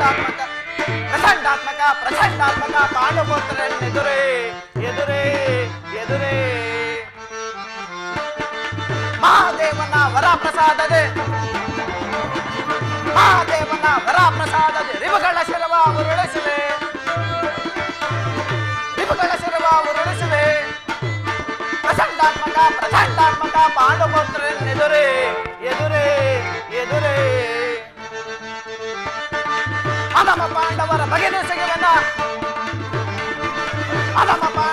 ಪ್ರಚಂಡಾತ್ಮಕ ಪ್ರಚಂಡಾತ್ಮಕ ಪ್ರಚಂಡಾತ್ಮಕ ಪಾಂಡಪುತ್ರ ಎದುರೇ ಎದುರೇ ಎದುರೇ ಮಹಾದೇವನ ವರ ಪ್ರಸಾದದೆ ಮಹಾದೇವನ ವರ ಪ್ರಸಾದದೆ ರಿವುಗಳ ಶಿರವ ಉರುಳಿಸಿವೆ ರಿವುಗಳ ಶಿರವ ಉರುಳಿಸಿವೆ ಪ್ರಚಂಡಾತ್ಮಕ ಪ್ರಚಂಡಾತ್ಮಕ ಪಾಂಡಪುತ್ರ ಪಾಂಡವರ ಬಗೆದೆಸೆಗೆವನ ಅನಮ ಪಾಂಡವರ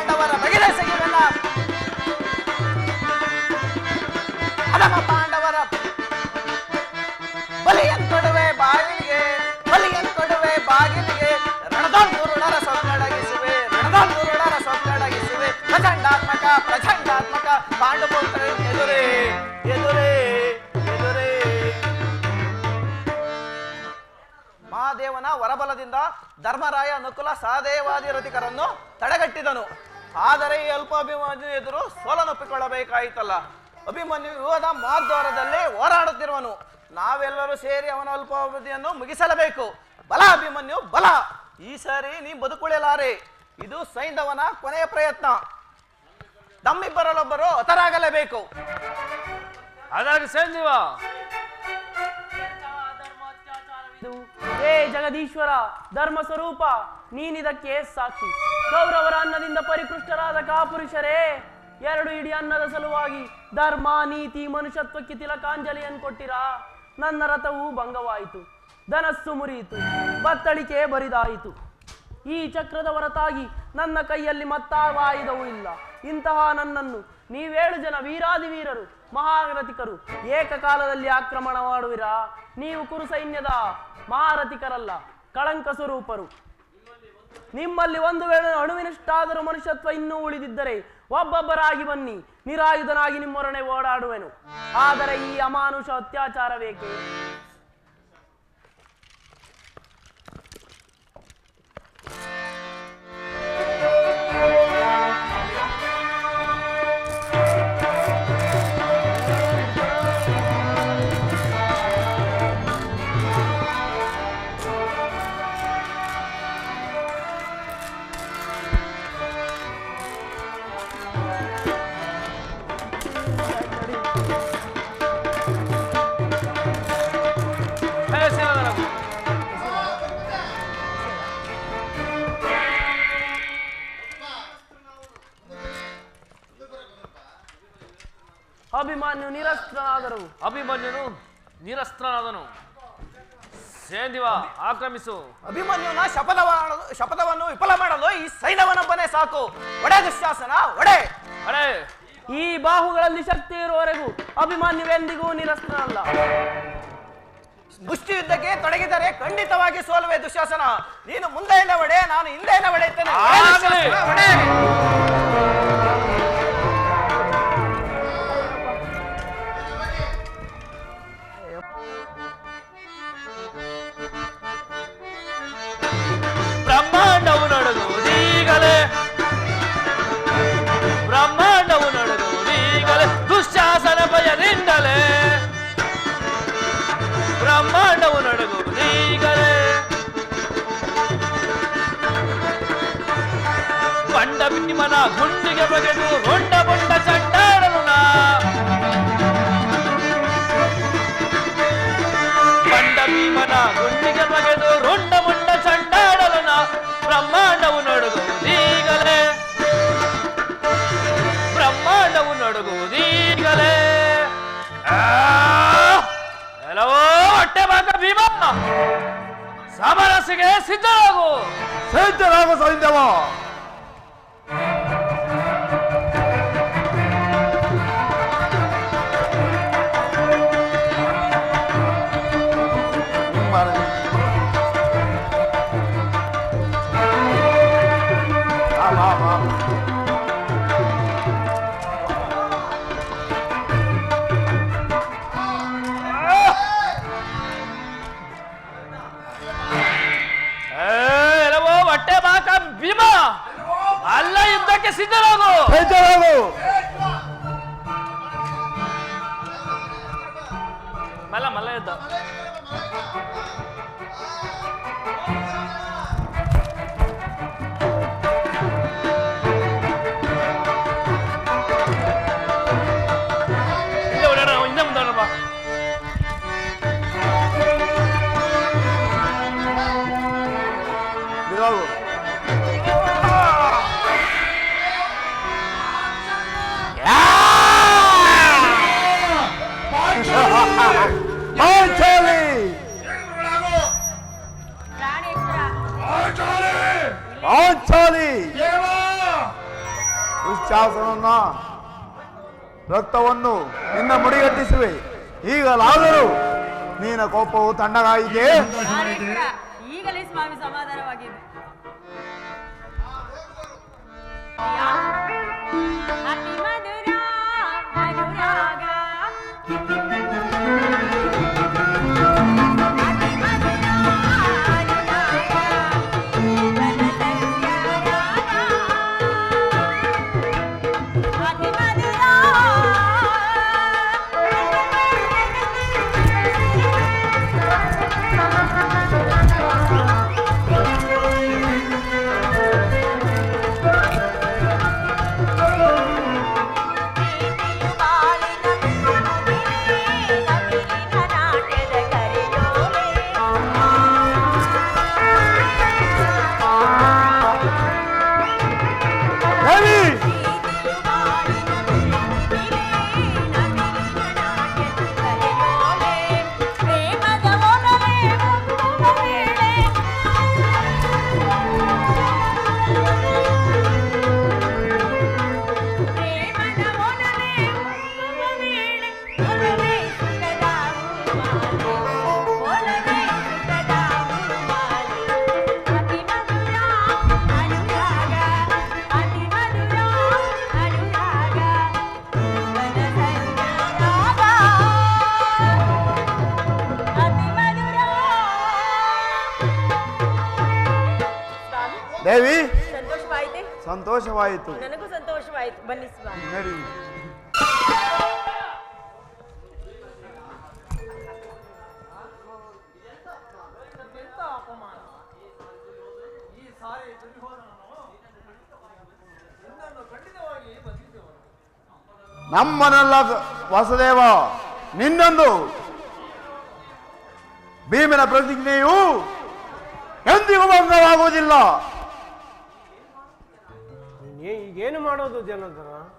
ಧರ್ಮರಾಯ ನಕುಲ ಸಹದೇವಾದಿ ರಥಿಕರನ್ನು ತಡೆಗಟ್ಟಿದನು. ಆದರೆ ಈ ಅಲ್ಪಾಭಿಮಾನಿ ಎದುರು ಸೋಲನೊಪ್ಪಿಕೊಳ್ಳಬೇಕಾಯಿತಲ್ಲ ಅಭಿಮನ್ಯು ವಿವಾದ ಮಹದ್ವಾರದಲ್ಲಿ ಹೋರಾಡುತ್ತಿರುವನು. ನಾವೆಲ್ಲರೂ ಸೇರಿ ಅವನ ಅಲ್ಪಾವಧಿಯನ್ನು ಮುಗಿಸಲಬೇಕು. ಬಲ ಅಭಿಮನ್ಯು ಬಲ! ಈ ಸಾರಿ ನೀ ಬದುಕುಳಿಯಲಾರೆ. ಇದು ಸೈಂಧವನ ಕೊನೆಯ ಪ್ರಯತ್ನ. ನಮ್ಮಿಬ್ಬರಲ್ಲೊಬ್ಬರು ಹತರಾಗಲೇಬೇಕು. ಹಾಗಾಗಿ ಸೇಂದಿವ ಏ ಜಗದೀಶ್ವರ ಧರ್ಮ ಸ್ವರೂಪ ನೀನಿದಕ್ಕೆ ಸಾಕ್ಷಿ. ಕೌರವರ ಅನ್ನದಿಂದ ಪರಿಪುಷ್ಟರಾದ ಕಾಪುರುಷರೇ, ಎರಡು ಇಡೀ ಅನ್ನದ ಸಲುವಾಗಿ ಧರ್ಮ, ನೀತಿ, ಮನುಷ್ಯತ್ವಕ್ಕೆ ತಿಲಕಾಂಜಲಿಯನ್ನು ಕೊಟ್ಟಿರಾ? ನನ್ನ ರಥವು ಭಂಗವಾಯಿತು, ಧನಸ್ಸು ಮುರಿಯಿತು, ಬತ್ತಳಿಕೆ ಬರಿದಾಯಿತು. ಈ ಚಕ್ರದ ಹೊರತಾಗಿ ನನ್ನ ಕೈಯಲ್ಲಿ ಮತ್ತಾವಾಯುಧವೂ ಇಲ್ಲ. ಇಂತಹ ನನ್ನನ್ನು ನೀವೇಳು ಜನ ವೀರಾದಿ ವೀರರು ಮಹಾರಥಿಕರು ಏಕಕಾಲದಲ್ಲಿ ಆಕ್ರಮಣ ಮಾಡುವಿರಾ ನೀವು ಕುರು ಸೈನ್ಯದ ಮಹಾರಥಿಕರಲ್ಲ, ಕಳಂಕ ಸ್ವರೂಪರು. ನಿಮ್ಮಲ್ಲಿ ಒಂದು ವೇಳೆ ಅಣುವಿನಷ್ಟಾದರೂ ಮನುಷ್ಯತ್ವ ಇನ್ನೂ ಉಳಿದಿದ್ದರೆ ಒಬ್ಬೊಬ್ಬರಾಗಿ ಬನ್ನಿ, ನಿರಾಯುಧನಾಗಿ ನಿಮ್ಮೊರನೆ ಓಡಾಡುವೆನು. ಆದರೆ ಈ ಅಮಾನುಷ ಅತ್ಯಾಚಾರವೇಕೆ? ನಿರಸ್ತ್ರನಾದರು ಅಭಿಮನ್ಯನು ನಿರಸ್ತ್ರನಾದನು. ಸೇಂದಿವ ಆಕ್ರಮಿಸು. ಅಭಿಮನ್ಯುನ ಶಪಥವನ್ನು ಶಪಥವನ್ನು ವಿಫಲ ಮಾಡಲು ಈ ಸೈನ್ಯವನೊಬ್ಬನೇ ಸಾಕು. ಒಡೆ ದುಶ್ಯಾಸನ ಒಡೆ. ಒಡೆ ಈ ಬಾಹುಗಳಲ್ಲಿ ಶಕ್ತಿ ಇರುವವರೆಗೂ ಅಭಿಮನ್ಯುವೆಂದಿಗೂ ನಿರಸ್ತ್ರನಲ್ಲ. ಮುಷ್ಟಿ ಯುದ್ಧಕ್ಕೆ ತೊಡಗಿದರೆ ಖಂಡಿತವಾಗಿ ಸೋಲುವೆ ದುಶ್ಯಾಸನ. ನೀನು ಮುಂದೆಯಿಂದ ಒಡೆ ನಾನು ಹಿಂದೆಯಿಂದ ಹೊಡೆಯುತ್ತೇನೆ ಭೀಮನ ಗುಂಡಿಗೆ ಬಗೆದು ರುಂಡ ಬೊಂಡ ಚಂಡಾಡಲು ಬಂಡ ಭೀಮನ ಗುಂಡಿಗೆ ಬಗೆದು ರುಂಡ ಮುಂಡ ಚಂಡಾಡಲು ಬ್ರಹ್ಮಾಂಡವು ನಡುಗುವುದೀಗಲೇ. ಬ್ರಹ್ಮಾಂಡವು ನಡುಗುವುದೀಗಲೇ. ಹಲೋ ಹೊಟ್ಟೆ ಬಾಕ ಭೀಮ. ಸಮರಸಿಗೆ ಸಿದ್ಧರಾಗು. ಸಿದ್ಧರಾಗು ಸೈನ್ಯವ Mala మళ్ళా Mala చేద్దాం ದುಶ್ಯಾಸನನ್ನ ರಕ್ತವನ್ನು ನಿನ್ನ ಮುಡಿಗಟ್ಟಿಸುವೆ. ಈಗಲಾದರೂ ನೀನ ಕೋಪವು ತಣ್ಣಗಾಯಿತೆ ಈಗಲೇ ಸ್ವಾಮಿ ಸಮಾಧಾನವಾಗಿದೆ. ಸಂತೋಷವಾಯಿತು. ನನಗೂ ಸಂತೋಷವಾಯಿತು. ಬನ್ನಿ ಸ್ವಾಮಿ. ನಡಿ. ನಮ್ಮನೆಲ್ಲ ವಾಸುದೇವ ನಿನ್ನೊಂದು. ಭೀಮನ ಪ್ರತಿಜ್ಞೆಯು ಎಂದಿಗೂ ಭಂಗವಾಗುವುದಿಲ್ಲ. ಮಾಡೋದು ಜನಾರ್ದನ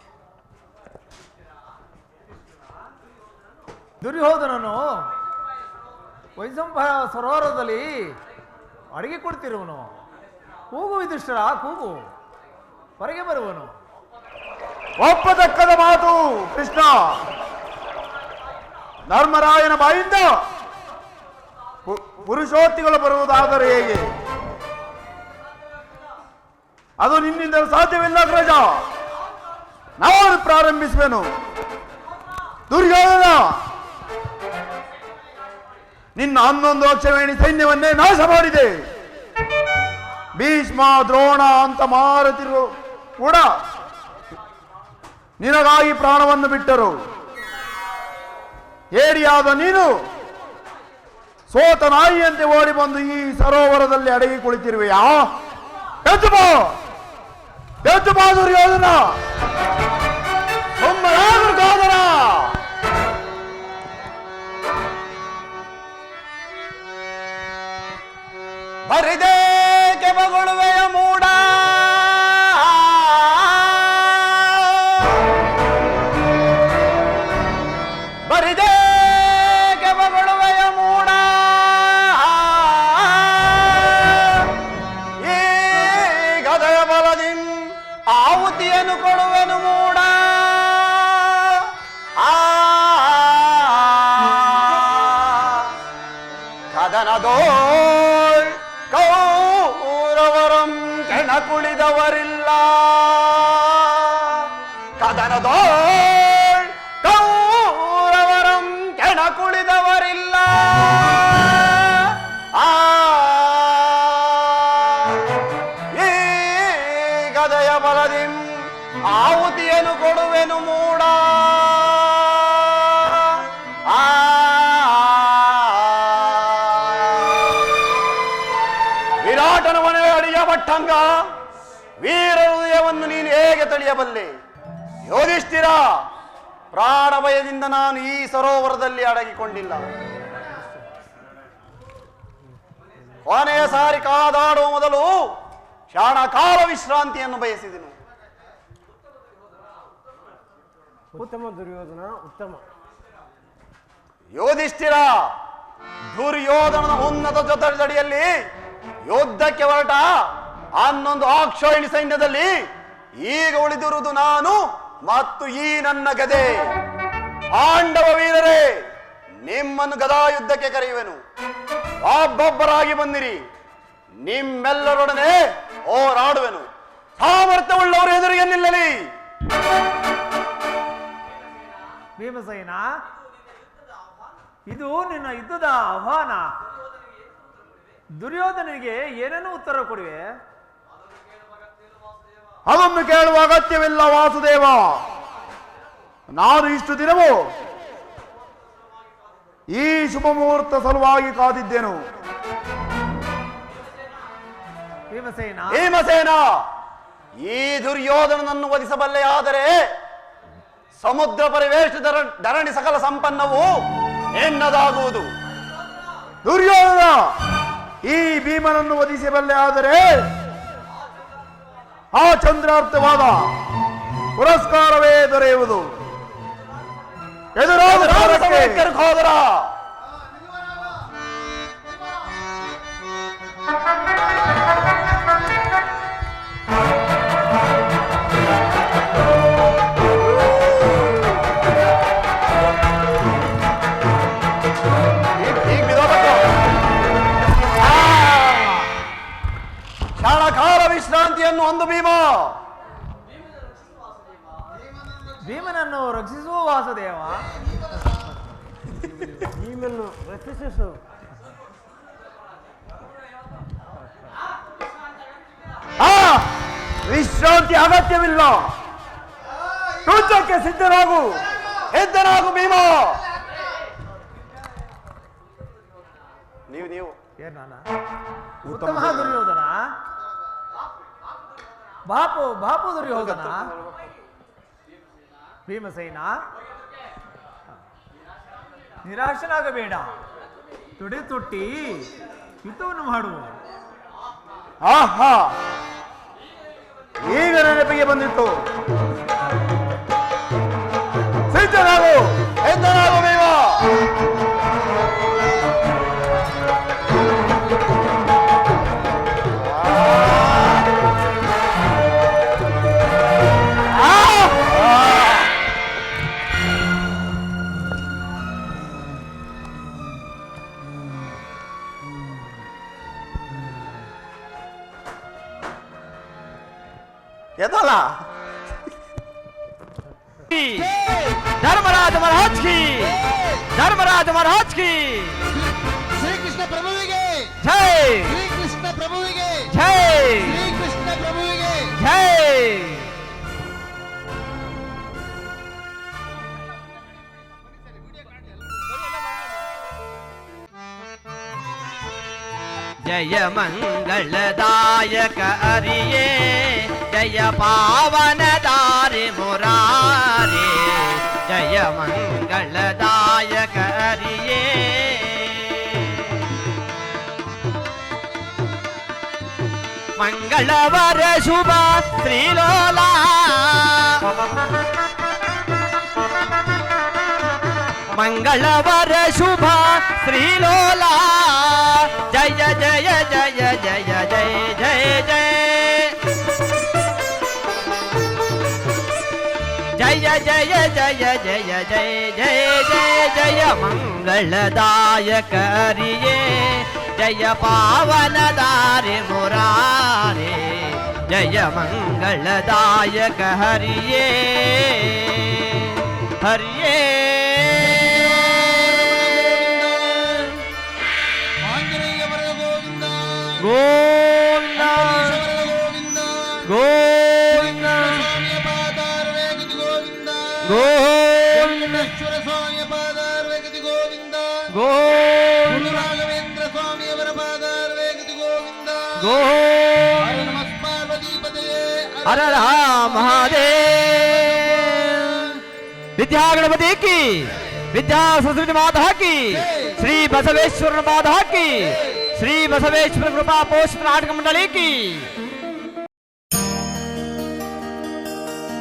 ದುರ್ಯೋಧನನು ವೈಸಂಪ ಸರೋವರದಲ್ಲಿ ಅಡಿಗೆ ಕೊಡ್ತಿರುವನು. ಕೂಗು ವಿದುಷ್ಟರ ಕೂಗು. ಹೊರಗೆ ಬರುವನು. ಒಪ್ಪತಕ್ಕದ ಮಾತು, ಕೃಷ್ಣ. ಧರ್ಮರಾಯನ ಬಾಯಿಂದ ಪುರುಷೋತ್ತಿಗಳು ಬರುವುದಾದರೆ ಹೇಗೆ? ಅದು ನಿನ್ನಿಂದ ಸಾಧ್ಯವಿಲ್ಲ ಗ್ರಜ ನಾನು ಪ್ರಾರಂಭಿಸುವೆನು. ದುರ್ಯೋಧನ! ನಿನ್ನ ಹನ್ನೊಂದು ಲಕ್ಷವೇಣಿ ಸೈನ್ಯವನ್ನೇ ನಾಶ ಮಾಡಿದೆ. ಭೀಷ್ಮ, ದ್ರೋಣ ಅಂತ ಮಾರುತಿರು ಕೂಡ ನಿನಗಾಗಿ ಪ್ರಾಣವನ್ನು ಬಿಟ್ಟರು. ಏರಿಯಾದ ನೀನು ಸೋತ ನಾಯಿಯಂತೆ ಓಡಿ ಬಂದು ಈ ಸರೋವರದಲ್ಲಿ ಅಡಗಿ ಕುಳಿತಿರುವೆಯಾ? ಎದ್ದು ಬಾ! ಎದ್ದು ಬಾ ದುರ್ಯೋಧನ! ಸುಮ್ಮನಾಗು ದುರ್ಯೋಧನ மனதோள் கௌரவரம் கென குளிதவரில் ರಟ್ಟಂಗ ವೀರ ಹೃದಯವನ್ನು ನೀನು ಹೇಗೆ ತಳಿಯಬಲ್ಲೆ? ಯೋಧಿಷ್ಠಿರ ಪ್ರಾಣಭಯದಿಂದ ನಾನು ಈ ಸರೋವರದಲ್ಲಿ ಅಡಗಿಕೊಂಡಿಲ್ಲ. ಕೊನೆಯ ಸಾರಿ ಕಾದಾಡುವ ಮೊದಲು ಕ್ಷಣ ಕಾಲ ವಿಶ್ರಾಂತಿಯನ್ನು ಬಯಸಿದನು. ಉತ್ತಮ ದುರ್ಯೋಧನ ಉತ್ತಮ. ಯೋಧಿಷ್ಠಿರ ದುರ್ಯೋಧನನ ಉನ್ನತ ಜೊತೆಜಡಿಯಲ್ಲಿ ಯುದ್ಧಕ್ಕೆ ಹೊರಟ ಹನ್ನೊಂದು ಆಕ್ಷೋಹಿಣಿ ಸೈನ್ಯದಲ್ಲಿ ಈಗ ಉಳಿದಿರುವುದು ನಾನು ಮತ್ತು ಈ ನನ್ನ ಗದೆ. ಪಾಂಡವ ವೀರರೇ, ನಿಮ್ಮನ್ನು ಗದಾ ಯುದ್ಧಕ್ಕೆ ಕರೆಯುವೆನು. ಒಬ್ಬೊಬ್ಬರಾಗಿ ಬಂದಿರಿ. ನಿಮ್ಮೆಲ್ಲರೊಡನೆ ಹೋರಾಡುವೆನು. ಸಾಮರ್ಥ್ಯವುಳ್ಳವರು ಎದುರಿಗೆ ನಿಲ್ಲಲಿ ಭೀಮಸೇನ, ಇದು ನಿನ್ನ ಯುದ್ಧದ ಆಹ್ವಾನ. ದುರ್ಯೋಧನಿಗೆ ಏನೇನು ಉತ್ತರ ಕೊಡುವೆ? ಅದನ್ನು ಕೇಳುವ ಅಗತ್ಯವಿಲ್ಲ ವಾಸುದೇವ. ನಾನು ಇಷ್ಟು ದಿನವೂ ಈ ಶುಭ ಮುಹೂರ್ತ ಸಲುವಾಗಿ ಕಾದಿದ್ದೇನು. ಭೀಮಸೇನ. ಈ ದುರ್ಯೋಧನನನ್ನು ವಧಿಸಬಲ್ಲೆ ಆದರೆ ಸಮುದ್ರ ಪರಿವೇಶ ಧರ- ಧರಣಿ ಸಕಲ ಸಂಪನ್ನವು ಎನ್ನದಾಗುವುದು. ದುರ್ಯೋಧನ ಈ ಭೀಮನನ್ನು ವಧಿಸಬಲ್ಲೆ ಆದರೆ ಆ ಚಂದ್ರಾರ್ಥವಾದ ಪುರಸ್ಕಾರವೇ ದೊರೆಯುವುದು. ಎದುರಾದ ಹೋದರ. ಭೀಮನ್ನು ಆ! ವಿಶ್ರಾಂತಿ ಅಗತ್ಯವಿಲ್ಲ ಯುದ್ಧಕ್ಕೆ ಸಿದ್ಧರಾಗು ಎದ್ದರಾಗು ಭೀಮ ನೀವು ನೀವು ಏನಾನ ಉತ್ತಮ ದುರ್ಯೋಧನ ಬಾಪು ಬಾಪು ದುರ್ಯೋಧನ ಭೀಮಸೇನ ನಿರಾಶನಾಗಬೇಡ ತುಡಿ ತೊಟ್ಟಿ ಹಿತವನ್ನು ಮಾಡುವ ಆಹಾ! ಈಗ ನೆನಪಿಗೆ ಬಂದಿತ್ತು. ಸಿದ್ಧರಾಗು धर्मराज महाराज की। धर्मराज महाराज की। श्री कृष्ण प्रभु जय। श्री कृष्ण प्रभु जय। श्री कृष्ण प्रभु जय। जय मङ्गलदायक हरिये जय पावनदारि मो मंगलवर शुभ त्रिलोला मंगलवार शुभ श्रीलोला जय जय जय जय जय जय जय जय जय जय जय जय जय जय जय जय मंगलदायक करिए ஜய பாவனதாரி முராரே ஜய மங்களதாயக ஹரியே ஹரியே கோவிந்தா கோவிந்தா கோவிந்த गो हर राम महादेव। विद्या गणपति की, विद्या सरस्वती माधा की, श्री बसवेश्वर माधा की, श्री बसवेश्वर कृपा पोष नाटक मंडली की